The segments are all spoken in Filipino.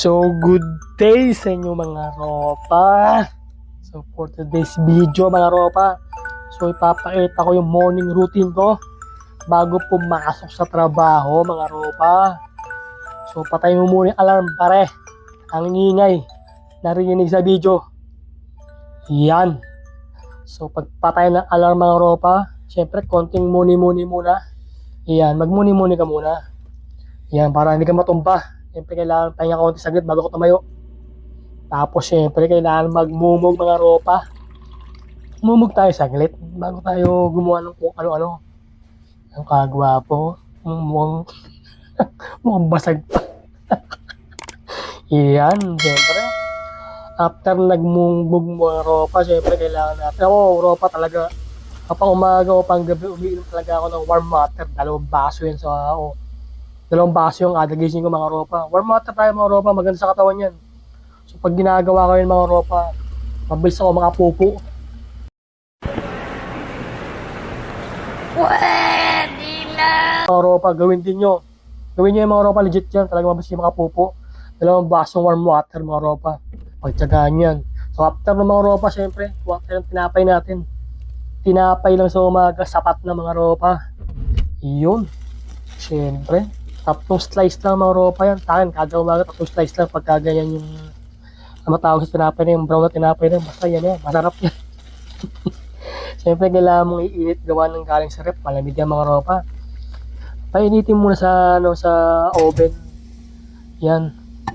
So, good day sa inyo mga ropa. So, for today's video mga ropa, so ipapakita ko yung morning routine ko bago pumasok sa trabaho mga ropa. So, patay mo muna yung alarm pare. Ang ingay. Narinig sa video. Yan. So, pagpatay ng alarm mga ropa, syempre, konting muni-muni muna. Yan, magmuni-muni ka muna. Yan, para hindi ka matumba. Siyempre, kailangan pahinga konti saglit bago ko tumayo. Tapos, siyempre, kailangan magmumog mga ropa. Mumog tayo saglit bago tayo gumawa ng kung ano-ano. Ang kagwapo. Mukhang, mukhang basag pa. Yan, siyempre. After nagmumog mga ropa, siyempre, kailangan natin. Ako, ropa talaga. Kapag umaga o pang gabi, umiinom talaga ako ng warm water. Dalawang baso yan sa ako. Dalawang baso yung kada gising ko mga ropa. Warm water tayo mga ropa, maganda sa katawan yan. So pag ginagawa ko yun mga ropa, mabilis ako makapupo. Pwede na. Mga ropa, gawin din nyo. Gawin nyo yung mga ropa, legit yan. Talagang mabilis kayo makapupo. Dalawang basong warm water mga ropa. Pagtsagaan yan. So after ng mga ropa, syempre, water yung tinapay natin. Tinapay lang sa umaga, sapat na mga ropa. Yun. Syempre. Tatlong slice lang mga ropa yan. Sa akin, kada umaga, tatlong slice lang pagka ganyan yung ano matawag sa tinapay na yung brown na tinapay na yun. Basta yan yan. Masarap yan. Siyempre, kailangan mong iinit gawa ng galing sa rep. Malamig yan mga ropa. Painitin muna sa, ano, sa oven. Yan.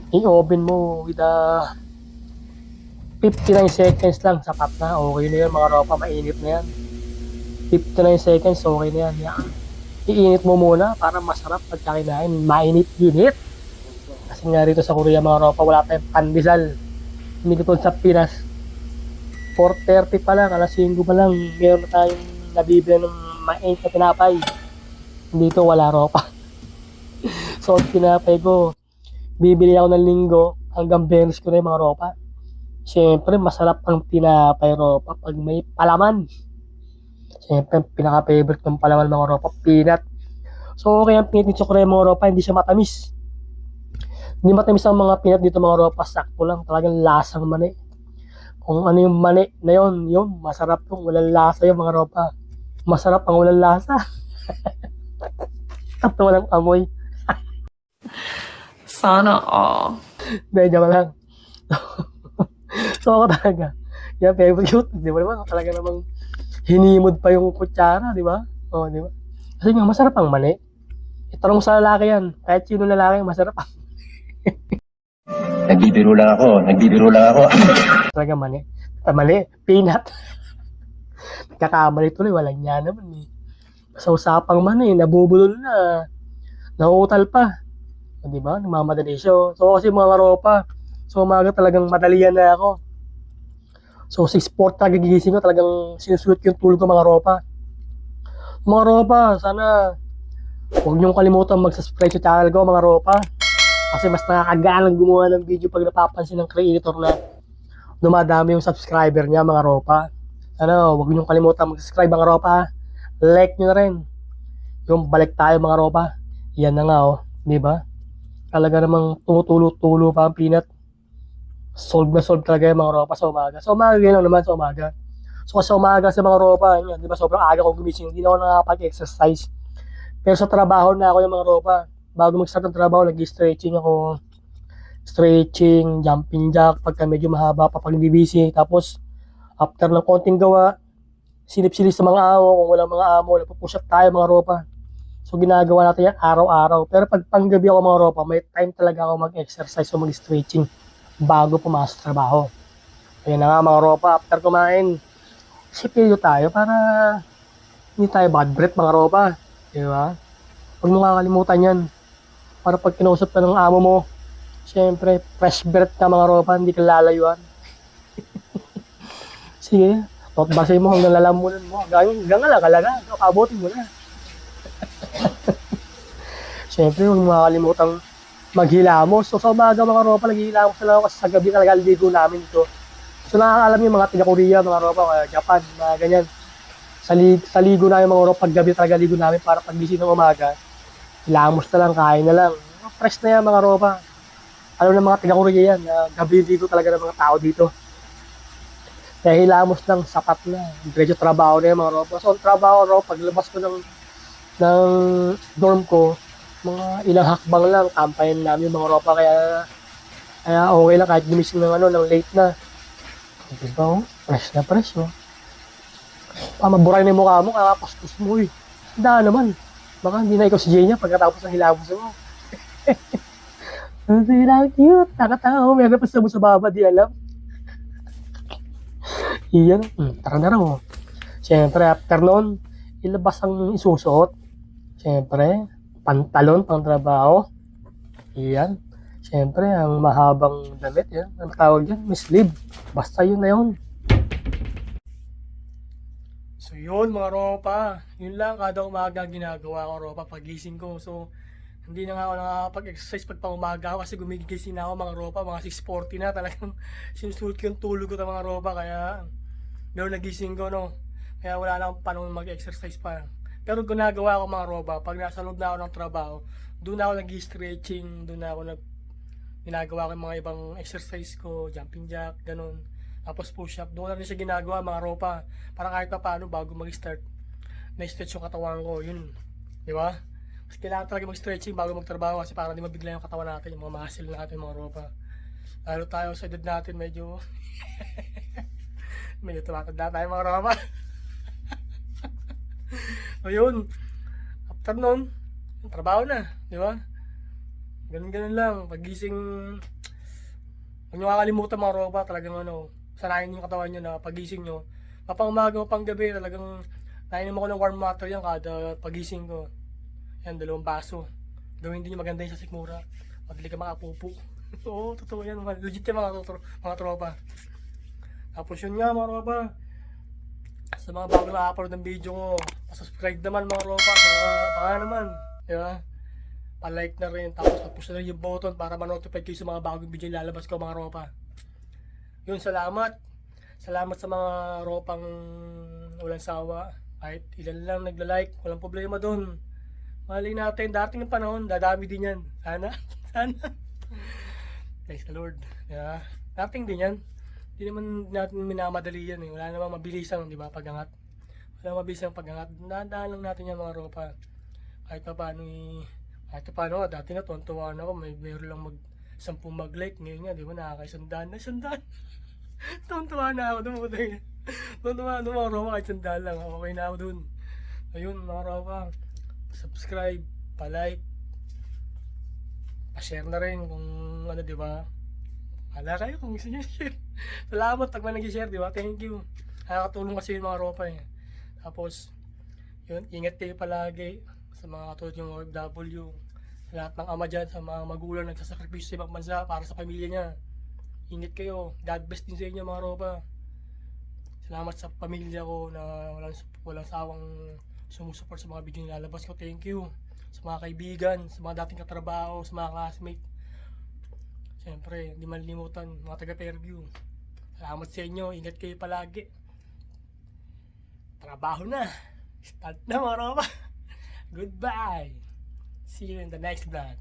I-oven mo with a 59 seconds lang. Sapat na. Okay na yan mga ropa. Mainit na yan. 59 seconds. Okay na yan. Yan. Iinit mo muna para masarap pagkakinain. Mainit-init. Kasi nga rito sa Korea mga ropa, wala tayong pandesal. Hindi katulad sa Pinas. 4.30 pa lang, alas 5 pa lang, meron na tayong nabibili ng mainit na tinapay. Dito wala ropa. so, tinapay ko, bibili ako ng linggo hanggang beres ko na yung mga ropa. Siyempre, masarap ang tinapay ropa pag may palaman. Siyempre, pinaka-favorite ng palaman mga ropa, peanut. So, okay ang peanut sa Korea mga ropa, hindi siya matamis. Hindi matamis ang mga peanut dito mga ropa, sakto lang, talagang lasang mani. Kung ano yung mani na yun, yun, masarap yung walang lasa yung mga ropa. Masarap ang walang lasa. At walang amoy. Sana all. Medyo ka lang. so ako talaga. Yan, favorite cute. Di ba naman? Talaga namang hinimod pa yung kutsara, di ba? Oo, di ba? Kasi nga, masarap ang mani. Itanong sa lalaki yan. Kahit sino lalaki, masarap ang Nagbibiro lang ako, nagbibiro lang ako. talaga mani. Ah, mali, peanut. Nagkakamali tuloy, walang niya naman eh. Sa usapang mani, nabubulol na. Nauutal pa. O, di ba? Namamadali siya. So kasi mga ropa, so umaga talagang madalian na ako. So 6.4 talaga gigising ko, talagang sinusuot yung tulog ko mga ropa. Mga ropa, sana huwag niyong kalimutan mag-subscribe sa channel ko mga ropa. Kasi mas nakakagaan gumawa ng video pag napapansin ng creator na dumadami yung subscriber niya mga ropa. Ano, huwag niyong kalimutan mag-subscribe mga ropa. Like nyo na rin. Yung balik tayo mga ropa. Yan na nga oh, di ba? Talaga namang tumutulo-tulo pa ang peanut. Solve na solve talaga yung mga ropa sa umaga. Sa umaga yun lang naman sa umaga. So sa umaga sa mga ropa, yun, di ba sobrang aga kong gumising, hindi na ako nakakapag-exercise. Pero sa trabaho na ako yung mga ropa. Bago mag-start ng trabaho, nag-stretching ako. Stretching, jumping jack, pagka medyo mahaba pa pag busy. Tapos, after ng konting gawa, silip-silip sa mga amo. Kung walang mga amo, nagpo-push up tayo mga ropa. So, ginagawa natin yan araw-araw. Pero pag panggabi ako mga ropa, may time talaga ako mag-exercise o mag-stretching bago pumasok sa trabaho. Ayan na nga mga ropa, after kumain, sipilyo tayo para hindi tayo bad breath mga ropa. Di ba? Huwag mo kakalimutan yan. Para pag kinausap ka ng amo mo, Siyempre, fresh breath ka mga ropa, hindi ka lalayuan. Sige, totbasin mo hanggang lalamunan mo. Hanggang, hanggang alakala na, kabutin mo na. Siyempre, huwag mo makakalimutan maghilamos. So, sa umaga mga ropa, naghihilamos na lang kasi sa gabi talaga ligo namin ito. So, nakakaalam yung mga taga-Korea, mga ropa, mga Japan, mga ganyan. Sa, li sa ligo namin mga ropa, pag gabi talaga ligo namin para pag gising ng umaga, hilamos na lang, kain na lang. Fresh na yan mga ropa. Alam ng mga taga-Korea yan, na gabi dito talaga ng mga tao dito. Kaya hilamos ng sapat na. Diretso trabaho na yung mga ropa. So, ang trabaho raw, paglabas ko ng, ng dorm ko, mga ilang hakbang lang, kampayan namin yung mga ropa. Kaya, kaya okay lang kahit gumising ng ano, ng late na. Di ba, oh? Fresh na fresh, oh. Ah, maburay na yung mukha mo, kakapastos mo, eh. Handa naman. Baka hindi na ikaw si Jenya pagkatapos ng hilamos mo. Ang sila, cute. Nakatawa. Meron pa sa mo sa baba, di alam. Iyan. Hmm, tara na raw. Siyempre, after noon, ilabas ang isusuot. Siyempre, pantalon pang trabaho. Iyan. Siyempre, ang mahabang damit, yan. Ang tawag dyan, may sleeve. Basta yun na yun. So yun mga ropa, yun lang kada umaga ginagawa ko ropa pagising ko. So hindi na nga ako nakakapag-exercise pag umaga ako kasi gumigising na ako mga ropa, mga 6.40 na talagang sinusuot ko yung tulog ko ng mga ropa kaya meron nagising ko no. Kaya wala na akong panahon mag-exercise pa. Pero ginagawa ko mga ropa, pag nasa loob na ako ng trabaho, doon ako nag-stretching, doon ako nag ginagawa ko mga ibang exercise ko, jumping jack, ganun. Tapos push up, doon na rin siya ginagawa mga ropa. Para kahit pa paano bago mag-start, na-stretch yung katawan ko, yun. Di ba? Kasi kailangan talaga mag-stretching bago magtrabaho kasi para di mabigla yung katawan natin, yung mga muscle natin, mga ropa. Lalo tayo sa edad natin, medyo... medyo tumatanda tayo mga ropa. So yun, after nun, trabaho na, di ba? Ganun-ganun lang, pagising, huwag nyo kakalimutan mga ropa, talagang ano, sanayin yung katawan nyo na pagising nyo, mapang umaga o pang gabi, talagang nainom ako ng warm water yan kada pagising ko. Yan, dalawang baso. Gawin din yung maganda yung sa sikmura. Madali ka makapupo. Oo, totoo yan. Legit yan mga, mga tropa. Tapos yun nga mga tropa. Sa mga bago na upload ng video ko, subscribe naman mga. Sa mga baka naman. Di ba? Pa-like na rin. Tapos mag-push na yung button para ma-notify kayo sa mga bagong video yung lalabas ko mga tropa. Yun, salamat. Salamat sa mga ropang walang sawa. Kahit ilan lang nagla-like, walang problema doon. Mali natin, dating ng panahon, dadami din yan. Sana, sana. Thanks the Lord. Yeah. Dating din yan. Hindi naman natin minamadali yan eh. Wala namang mabilisang, di ba, pagangat. Wala mabilisang pagangat. Nadaan lang natin yan mga ropa. Kahit pa paano eh, kahit pa paano, dati na na ako, may meron lang mag sampung mag-like. Ngayon nga, di ba, nakakaisandaan na, isandaan. Tuwan-tuwa na ako, dumutay. Tuwan-tuwa na mga ropa, kahit sandaan lang. Okay na ako dun. Ayun, mga ropa subscribe, pa-like, pa-share na rin kung ano, di ba? Hala kayo kung gusto nyo share. Salamat pag may nag-share, di ba? Thank you. Nakakatulong kasi yung mga ropa eh. Tapos, yun, ingat kayo palagi sa mga katulad yung OFW. Sa lahat ng ama dyan, sa mga magulang nagsasakripisyo sa ibang bansa para sa pamilya niya. Ingat kayo. God bless din sa inyo mga ropa. Salamat sa pamilya ko na walang, walang sawang sumusuport sa mga video na lalabas ko. Thank you. Sa mga kaibigan, sa mga dating katrabaho, sa mga classmate. Siyempre, hindi malilimutan, mga taga-Fairview. Salamat sa inyo. Ingat kayo palagi. Trabaho na. Start na mga. Goodbye. See you in the next vlog.